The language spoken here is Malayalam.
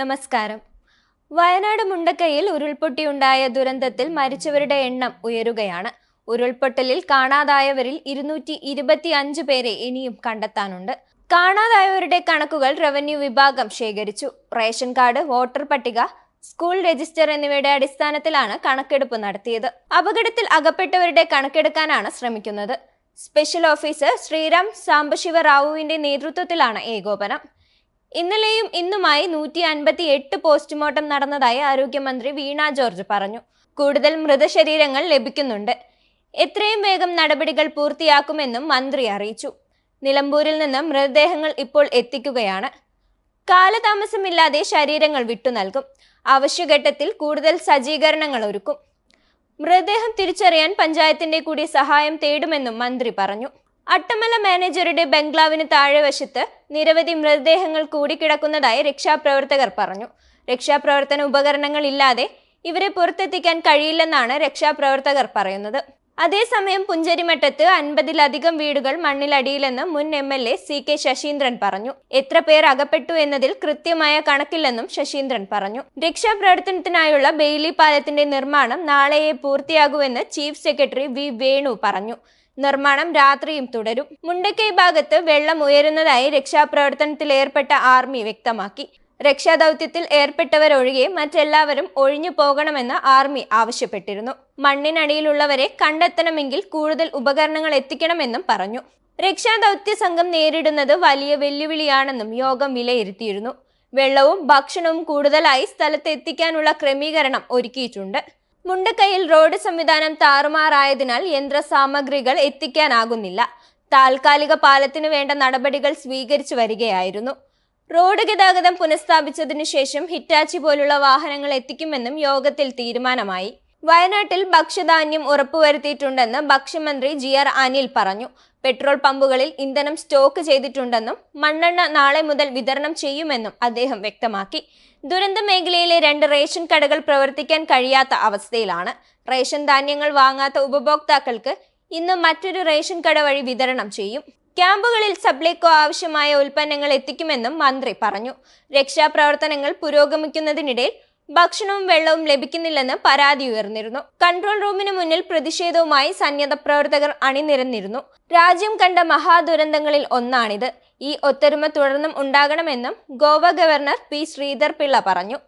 നമസ്കാരം. വയനാട് മുണ്ടക്കയിൽ ഉരുൾപൊട്ടിയുണ്ടായ ദുരന്തത്തിൽ മരിച്ചവരുടെ എണ്ണം ഉയരുകയാണ്. ഉരുൾപൊട്ടലിൽ കാണാതായവരിൽ ഇരുന്നൂറ്റി ഇരുപത്തി അഞ്ച് പേരെ ഇനിയും കണ്ടെത്താനുണ്ട്. കാണാതായവരുടെ കണക്കുകൾ റവന്യൂ വിഭാഗം ശേഖരിച്ചു. റേഷൻ കാർഡ് വോട്ടർ പട്ടിക സ്കൂൾ രജിസ്റ്റർ എന്നിവയുടെ അടിസ്ഥാനത്തിലാണ് കണക്കെടുപ്പ് നടത്തിയത്. അപകടത്തിൽ അകപ്പെട്ടവരുടെ കണക്കെടുക്കാനാണ് ശ്രമിക്കുന്നത്. സ്പെഷ്യൽ ഓഫീസർ ശ്രീറാം സാംബശിവ റാവുവിന്റെ നേതൃത്വത്തിലാണ് ഏകോപനം. ഇന്നലെയും ഇന്നുമായി നൂറ്റി അൻപത്തി എട്ട് പോസ്റ്റ്മോർട്ടം നടന്നതായി ആരോഗ്യമന്ത്രി വീണ ജോർജ് പറഞ്ഞു. കൂടുതൽ മൃതശരീരങ്ങൾ ലഭിക്കുന്നുണ്ട്. എത്രയും വേഗം നടപടികൾ പൂർത്തിയാക്കുമെന്നും മന്ത്രി അറിയിച്ചു. നിലമ്പൂരിൽ നിന്ന് മൃതദേഹങ്ങൾ ഇപ്പോൾ എത്തിക്കുകയാണ്. കാലതാമസമില്ലാതെ ശരീരങ്ങൾ വിട്ടു നൽകും. ആവശ്യഘട്ടത്തിൽ കൂടുതൽ സജ്ജീകരണങ്ങൾ ഒരുക്കും. മൃതദേഹം തിരിച്ചറിയാൻ പഞ്ചായത്തിന്റെ കൂടി സഹായം തേടുമെന്നും മന്ത്രി പറഞ്ഞു. അട്ടമല മാനേജറുടെ ബംഗ്ലാവിന് താഴെ വശത്ത് നിരവധി മൃതദേഹങ്ങൾ കൂടിക്കിടക്കുന്നതായി രക്ഷാപ്രവർത്തകർ പറഞ്ഞു. രക്ഷാപ്രവർത്തന ഉപകരണങ്ങൾ ഇല്ലാതെ ഇവരെ പുറത്തെത്തിക്കാൻ കഴിയില്ലെന്നാണ് രക്ഷാപ്രവർത്തകർ പറയുന്നത്. അതേസമയം പുഞ്ചരിമട്ടത്ത് അൻപതിലധികം വീടുകൾ മണ്ണിലടിയിലെന്ന് മുൻ M L A C K Saseendran പറഞ്ഞു. എത്ര പേർ അകപ്പെട്ടു എന്നതിൽ കൃത്യമായ കണക്കില്ലെന്നും ശശീന്ദ്രൻ പറഞ്ഞു. രക്ഷാപ്രവർത്തനത്തിനായുള്ള ബെയിലി പാലത്തിന്റെ നിർമ്മാണം നാളെയെ പൂർത്തിയാകുമെന്ന് ചീഫ് സെക്രട്ടറി വി വേണു പറഞ്ഞു. നിർമ്മാണം രാത്രിയും തുടരും. മുണ്ടക്കൈ ഭാഗത്ത് വെള്ളം ഉയരുന്നതായി രക്ഷാപ്രവർത്തനത്തിലേർപ്പെട്ട ആർമി വ്യക്തമാക്കി. രക്ഷാദൗത്യത്തിൽ ഏർപ്പെട്ടവരൊഴികെ മറ്റെല്ലാവരും ഒഴിഞ്ഞു പോകണമെന്ന് ആർമി ആവശ്യപ്പെട്ടിരുന്നു. മണ്ണിനടിയിലുള്ളവരെ കണ്ടെത്തണമെങ്കിൽ കൂടുതൽ ഉപകരണങ്ങൾ എത്തിക്കണമെന്നും പറഞ്ഞു. രക്ഷാദൗത്യ സംഘം നേരിടുന്നത് വലിയ വെല്ലുവിളിയാണെന്നും യോഗം വിലയിരുത്തിയിരുന്നു. വെള്ളവും ഭക്ഷണവും കൂടുതലായി സ്ഥലത്ത് എത്തിക്കാനുള്ള ക്രമീകരണം ഒരുക്കിയിട്ടുണ്ട്. മുണ്ടക്കൈയിൽ റോഡ് സംവിധാനം താറുമാറായതിനാൽ യന്ത്ര സാമഗ്രികൾ എത്തിക്കാനാകുന്നില്ല. താൽക്കാലിക പാലത്തിനു വേണ്ട നടപടികൾ സ്വീകരിച്ചു വരികയായിരുന്നു. റോഡ് ഗതാഗതം പുനഃസ്ഥാപിച്ചതിനു ശേഷം ഹിറ്റാച്ചി പോലുള്ള വാഹനങ്ങൾ എത്തിക്കുമെന്നും യോഗത്തിൽ തീരുമാനമായി. വയനാട്ടിൽ ഭക്ഷ്യധാന്യം ഉറപ്പുവരുത്തിയിട്ടുണ്ടെന്ന് ഭക്ഷ്യമന്ത്രി ജി ആർ അനിൽ പറഞ്ഞു. പെട്രോൾ പമ്പുകളിൽ ഇന്ധനം സ്റ്റോക്ക് ചെയ്തിട്ടുണ്ടെന്നും മണ്ണെണ്ണ നാളെ മുതൽ വിതരണം ചെയ്യുമെന്നും അദ്ദേഹം വ്യക്തമാക്കി. ദുരന്ത മേഖലയിലെ രണ്ട് റേഷൻ കടകൾ പ്രവർത്തിക്കാൻ കഴിയാത്ത അവസ്ഥയിലാണ്. റേഷൻ ധാന്യങ്ങൾ വാങ്ങാത്ത ഉപഭോക്താക്കൾക്ക് ഇന്ന് മറ്റൊരു റേഷൻ കട വഴി വിതരണം ചെയ്യും. ക്യാമ്പുകളിൽ സപ്ലൈകോ ആവശ്യമായ ഉൽപ്പന്നങ്ങൾ എത്തിക്കുമെന്നും മന്ത്രി പറഞ്ഞു. രക്ഷാപ്രവർത്തനങ്ങൾ പുരോഗമിക്കുന്നതിനിടയിൽ ഭക്ഷണവും വെള്ളവും ലഭിക്കുന്നില്ലെന്ന് പരാതി ഉയർന്നിരുന്നു. കൺട്രോൾ റൂമിന് മുന്നിൽ പ്രതിഷേധവുമായി സന്നദ്ധ പ്രവർത്തകർ അണിനിരന്നിരുന്നു. രാജ്യം കണ്ട മഹാദുരന്തങ്ങളിൽ ഒന്നാണിത്. ഈ ഒത്തൊരുമ തുടർന്നും ഉണ്ടാകണമെന്നും ഗോവ ഗവർണർ പി. ശ്രീധർ പിള്ള പറഞ്ഞു.